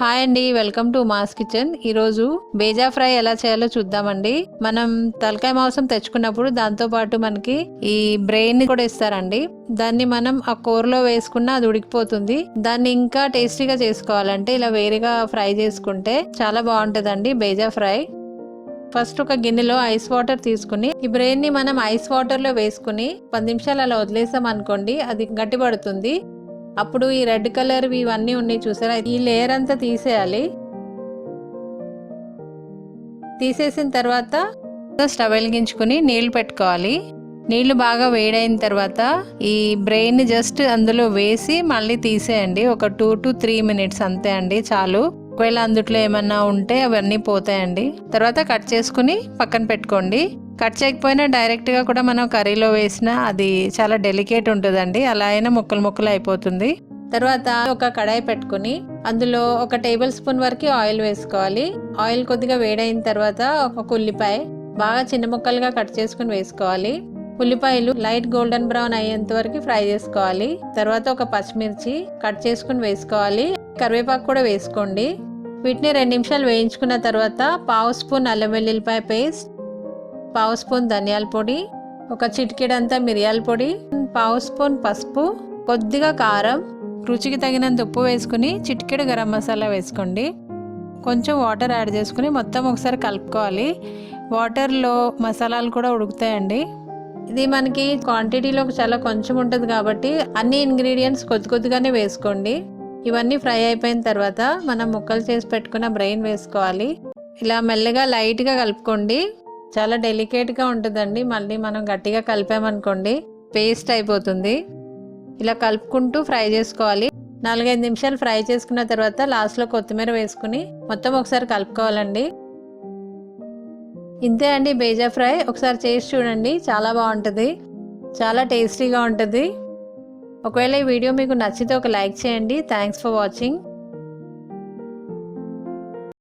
Hi అండి welcome to mass kitchen. ఈరోజు bheja fry ఎలా చేయాలో చూద్దామండి. మనం తలకాయ మాంసం తెచ్చుకున్నప్పుడు దాంతో పాటు మనకి ఈ బ్రెయిన్ కూడా ఇస్తారండి. దాన్ని మనం ఆ కూరలో వేసుకున్న అది ఉడికిపోతుంది. దాన్ని ఇంకా టేస్టీగా చేసుకోవాలంటే ఇలా వేరేగా ఫ్రై చేసుకుంటే చాలా బాగుంటుందండి బేజా ఫ్రై. ఫస్ట్ ఒక గిన్నెలో ఐస్ వాటర్ తీసుకుని ఈ బ్రెయిన్ని మనం ఐస్ వాటర్లో వేసుకుని పది నిమిషాలు అలా వదిలేసాం అనుకోండి అది గట్టిపడుతుంది. అప్పుడు ఈ రెడ్ కలర్ ఇవన్నీ ఉన్నాయి చూసారా? ఈ లేయర్ అంతా తీసేయాలి. తీసేసిన తర్వాత స్టవ్ వెలిగించుకుని నీళ్ళు పెట్టుకోవాలి. నీళ్ళు బాగా వేడైన తర్వాత ఈ బ్రెయిన్ జస్ట్ అందులో వేసి మళ్ళీ తీసేయండి. ఒక టూ టు త్రీ మినిట్స్ అంతే అండి చాలు. ఒకవేళ అందుట్లో ఏమన్నా ఉంటే అవన్నీ పోతాయండి. తర్వాత కట్ చేసుకుని పక్కన పెట్టుకోండి. కట్ చేయకపోయినా డైరెక్ట్గా కూడా మనం కర్రీలో వేసినా అది చాలా డెలికేట్ ఉంటుందండి. అలా అయినా ముక్కలు ముక్కలు అయిపోతుంది. తర్వాత ఒక కడాయి పెట్టుకుని అందులో ఒక టేబుల్ స్పూన్ వరకు ఆయిల్ వేసుకోవాలి. ఆయిల్ కొద్దిగా వేడైన తర్వాత ఒక ఉల్లిపాయ బాగా చిన్న ముక్కలుగా కట్ చేసుకుని వేసుకోవాలి. ఉల్లిపాయలు లైట్ గోల్డెన్ బ్రౌన్ అయ్యేంత వరకు ఫ్రై చేసుకోవాలి. తర్వాత ఒక పచ్చిమిర్చి కట్ చేసుకుని వేసుకోవాలి. కరివేపాకు కూడా వేసుకోండి. వీటిని రెండు నిమిషాలు వేయించుకున్న తర్వాత పావు స్పూన్ అల్లం వెల్లుల్లిపాయ పేస్ట్ పావు స్పూన్ ధనియాల పొడి ఒక చిటికెడంతా మిరియాల పొడి పావు స్పూన్ పసుపు కొద్దిగా కారం రుచికి తగినంత ఉప్పు వేసుకుని చిటికెడు గరం మసాలా వేసుకోండి. కొంచెం వాటర్ యాడ్ చేసుకుని మొత్తం ఒకసారి కలుపుకోవాలి. వాటర్లో మసాలాలు కూడా ఉడుకుతాయండి. ఇది మనకి క్వాంటిటీలో చాలా కొంచెం ఉంటుంది కాబట్టి అన్ని ఇంగ్రీడియంట్స్ కొద్ది కొద్దిగానే వేసుకోండి. ఇవన్నీ ఫ్రై అయిపోయిన తర్వాత మనం ముక్కలు చేసి పెట్టుకున్న బ్రెయిన్ వేసుకోవాలి. ఇలా మెల్లగా లైట్గా కలుపుకోండి. చాలా డెలికేట్గా ఉంటుందండి. మళ్ళీ మనం గట్టిగా కలిపామనుకోండి పేస్ట్ అయిపోతుంది. ఇలా కలుపుకుంటూ ఫ్రై చేసుకోవాలి. నాలుగైదు నిమిషాలు ఫ్రై చేసుకున్న తర్వాత లాస్ట్లో కొత్తిమీర వేసుకుని మొత్తం ఒకసారి కలుపుకోవాలండి. ఇంతే అండి బేజా ఫ్రై. ఒకసారి చేసి చూడండి. చాలా బాగుంటుంది. చాలా టేస్టీగా ఉంటుంది. ఒకవేళ ఈ వీడియో మీకు నచ్చితే ఒక లైక్ చేయండి. Thanks for watching